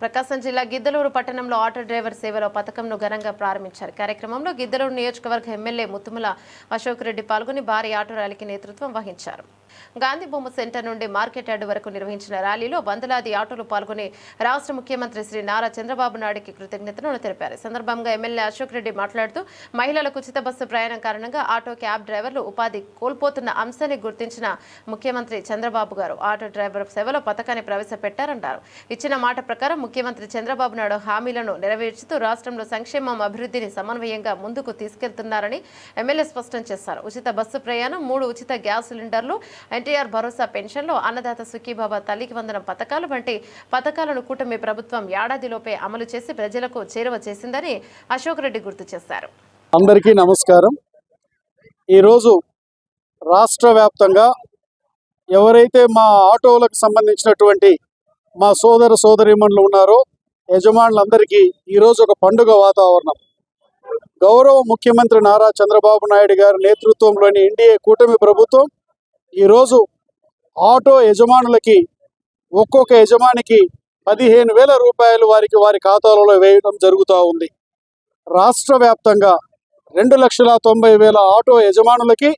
ప్రకాశం జిల్లా గిద్దలూరు పట్టణంలో auto driver సేవలో పథకంను ఘనంగా ప్రారంభించారు. కార్యక్రమంలో గిద్దలూరు నియోజకవర్గ ఎమ్మెల్యే ముత్తుముల అశోక్ రెడ్డి పాల్గొని భారీ ఆటో ర్యాలీకి నేతృత్వం వహించారు. గాంధీ బొమ్మ సెంటర్ నుండి మార్కెట్ యార్డు వరకు నిర్వహించిన ర్యాలీలో వందలాది ఆటోలు పాల్గొని రాష్ట్ర ముఖ్యమంత్రి శ్రీ నారా చంద్రబాబు నాయుడుకి కృతజ్ఞతలను తెలిపారు. సందర్భంగా ఎమ్మెల్యే అశోక్ రెడ్డి మాట్లాడుతూ మహిళలకు ఉచిత బస్సు ప్రయాణం కారణంగా ఆటో క్యాబ్ డ్రైవర్లు ఉపాధి కోల్పోతున్న అంశాన్ని గుర్తించిన ముఖ్యమంత్రి చంద్రబాబు గారు ఆటో డ్రైవర్ సేవలో పథకాన్ని ప్రవేశపెట్టారన్నారు. ఇచ్చిన మాట ప్రకారం ముఖ్యమంత్రి చంద్రబాబు నాయుడు హామీలను నెరవేర్చుతూ రాష్ట్రంలో సంక్షేమం అభివృద్ధిని సమన్వయంగా ముందుకు తీసుకెళ్తున్నారని ఎమ్మెల్యే స్పష్టం చేశారు. ఉచిత బస్సు ప్రయాణం మూడు ఉచిత గ్యాస్ సిలిండర్లు ఎన్టీఆర్ భరోసా పెన్షన్లు అన్నదాత సుఖీబాబా తల్లికి వందనం పథకాలు వంటి పథకాలను కూటమి ప్రభుత్వం ఏడాదిలోపే అమలు చేసి ప్రజలకు చేరువ చేసిందని అశోక్ రెడ్డి గుర్తు చేశారు. అందరికీ నమస్కారం. ఈరోజు రాష్ట్ర వ్యాప్తంగా ఎవరైతే మా ఆటోలకు సంబంధించినటువంటి మా సోదర సోదరిమణులు ఉన్నారో. యజమానులందరికీ ఈరోజు ఒక పండుగ వాతావరణం. గౌరవ ముఖ్యమంత్రి నారా చంద్రబాబు నాయుడు గారి నేతృత్వంలోని ఎన్డీఏ కూటమి ప్రభుత్వం ఈరోజు ఆటో యజమానులకి ఒక్కొక్క యజమానికి పదిహేను వేల రూపాయలు వారికి వారి ఖాతాలలో వేయడం జరుగుతూ ఉంది. రాష్ట్ర వ్యాప్తంగా రెండు లక్షల తొంభై వేల ఆటో యజమానులకి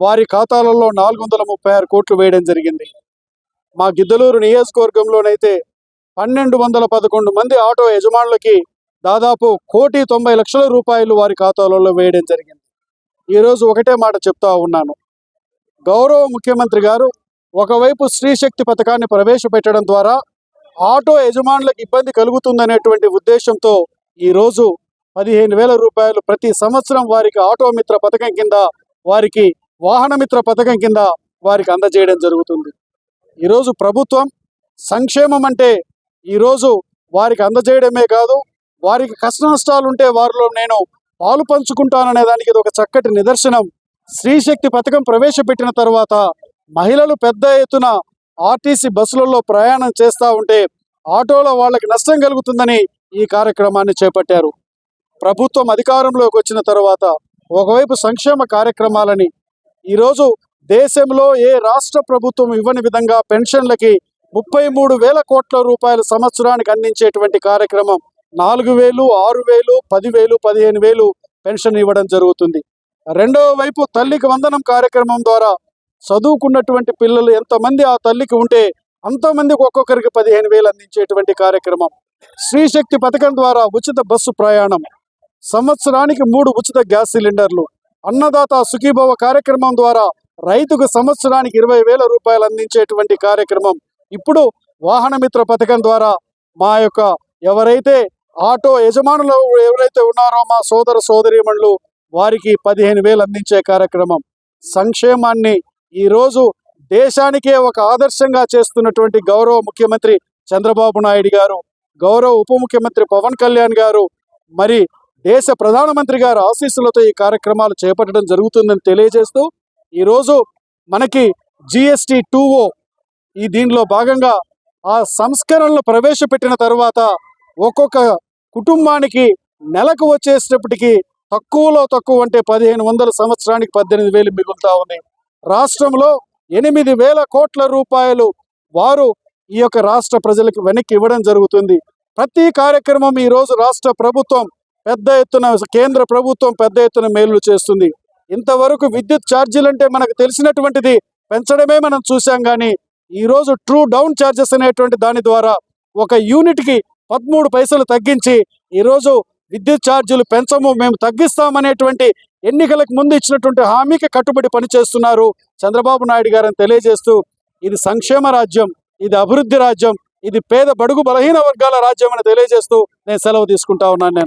వారి ఖాతాలలో నాలుగు వందల ముప్పై ఆరు కోట్లు వేయడం జరిగింది. మా గిద్దలూరు నియోజకవర్గంలోనైతే పన్నెండు వందల పదకొండు మంది ఆటో యజమానులకి దాదాపు కోటి తొంభై లక్షల రూపాయలు వారి ఖాతాలలో వేయడం జరిగింది. ఈరోజు ఒకటే మాట చెప్తా ఉన్నాను. గౌరవ ముఖ్యమంత్రి గారు ఒకవైపు స్త్రీశక్తి పథకాన్ని ప్రవేశపెట్టడం ద్వారా ఆటో యజమానులకు ఇబ్బంది కలుగుతుందనేటువంటి ఉద్దేశంతో ఈరోజు పదిహేను వేల రూపాయలు ప్రతి సంవత్సరం వారికి ఆటో మిత్ర పథకం కింద వారికి వాహన మిత్ర పథకం కింద వారికి అందజేయడం జరుగుతుంది. ఈరోజు ప్రభుత్వం సంక్షేమం అంటే ఈరోజు వారికి అందజేయడమే కాదు వారికి కష్ట నష్టాలు ఉంటే వారిలో నేను పాలు పంచుకుంటాననే దానికి ఇది ఒక చక్కటి నిదర్శనం. స్త్రీశక్తి పథకం ప్రవేశపెట్టిన తర్వాత మహిళలు పెద్ద ఎత్తున ఆర్టీసీ బస్సులలో ప్రయాణం చేస్తూ ఉంటే ఆటోలో వాళ్ళకి నష్టం కలుగుతుందని ఈ కార్యక్రమాన్ని చేపట్టారు. ప్రభుత్వం అధికారంలోకి వచ్చిన తర్వాత ఒకవైపు సంక్షేమ కార్యక్రమాలని ఈరోజు దేశంలో ఏ రాష్ట్ర ప్రభుత్వం ఇవ్వని విధంగా పెన్షన్లకి ముప్పై మూడు వేల కోట్ల రూపాయల సంవత్సరానికి అందించేటువంటి కార్యక్రమం నాలుగు వేలు ఆరు వేలు పదివేలు పదిహేను వేలు పెన్షన్ ఇవ్వడం జరుగుతుంది. రెండవ వైపు తల్లికి వందనం కార్యక్రమం ద్వారా చదువుకున్నటువంటి పిల్లలు ఎంతమంది ఆ తల్లికి ఉంటే అంతమందికి ఒక్కొక్కరికి పదిహేను వేలు అందించేటువంటి కార్యక్రమం. శ్రీశక్తి పథకం ద్వారా ఉచిత బస్సు ప్రయాణం. సంవత్సరానికి మూడు ఉచిత గ్యాస్ సిలిండర్లు. అన్నదాత సుఖీభవ కార్యక్రమం ద్వారా రైతుకు సంవత్సరానికి ఇరవై వేల రూపాయలు అందించేటువంటి కార్యక్రమం ఇప్పుడు వాహన మిత్ర పథకం ద్వారా మా యొక్క ఎవరైతే ఆటో యజమానులు ఎవరైతే ఉన్నారో మా సోదర సోదరిమణులు వారికి పదిహేను వేలు అందించే కార్యక్రమం. సంక్షేమాన్ని ఈరోజు దేశానికే ఒక ఆదర్శంగా చేస్తున్నటువంటి గౌరవ ముఖ్యమంత్రి చంద్రబాబు నాయుడు గారు గౌరవ ఉప ముఖ్యమంత్రి పవన్ కళ్యాణ్ గారు మరి దేశ ప్రధానమంత్రి గారు ఆశీస్సులతో ఈ కార్యక్రమాలు చేపట్టడం జరుగుతుందని తెలియజేస్తూ ఈరోజు మనకి జిఎస్టి టూ ఓ ఈ దీనిలో భాగంగా ఆ సంస్కరణలు ప్రవేశపెట్టిన తర్వాత ఒక్కొక్క కుటుంబానికి నెలకు వచ్చేటప్పటికి తక్కువలో తక్కువ అంటే పదిహేను వందల సంవత్సరానికి పద్దెనిమిది వేలు మిగులుతా ఉంది. రాష్ట్రంలో ఎనిమిది వేల కోట్ల రూపాయలు వారు ఈ యొక్క రాష్ట్ర ప్రజలకు వెనక్కి ఇవ్వడం జరుగుతుంది. ప్రతి కార్యక్రమం ఈ రోజు రాష్ట్ర ప్రభుత్వం పెద్ద ఎత్తున కేంద్ర ప్రభుత్వం పెద్ద ఎత్తున మేలు చేస్తుంది. ఇంతవరకు విద్యుత్ ఛార్జీలు అంటే మనకు తెలిసినటువంటిది పెంచడమే మనం చూసాం కానీ ఈ రోజు ట్రూ డౌన్ ఛార్జెస్ అనేటువంటి దాని ద్వారా ఒక యూనిట్కి పదమూడు పైసలు తగ్గించి ఈరోజు విద్యుత్ ఛార్జీలు పెంచము మేము తగ్గిస్తామనేటువంటి ఎన్నికలకు ముందు ఇచ్చినటువంటి హామీకి కట్టుబడి పనిచేస్తున్నారు చంద్రబాబు నాయుడు గారని తెలియజేస్తూ ఇది సంక్షేమ రాజ్యం ఇది అభివృద్ధి రాజ్యం ఇది పేద బడుగు బలహీన వర్గాల రాజ్యం అని తెలియజేస్తూ నేను సెలవు తీసుకుంటా ఉన్నాను నేను.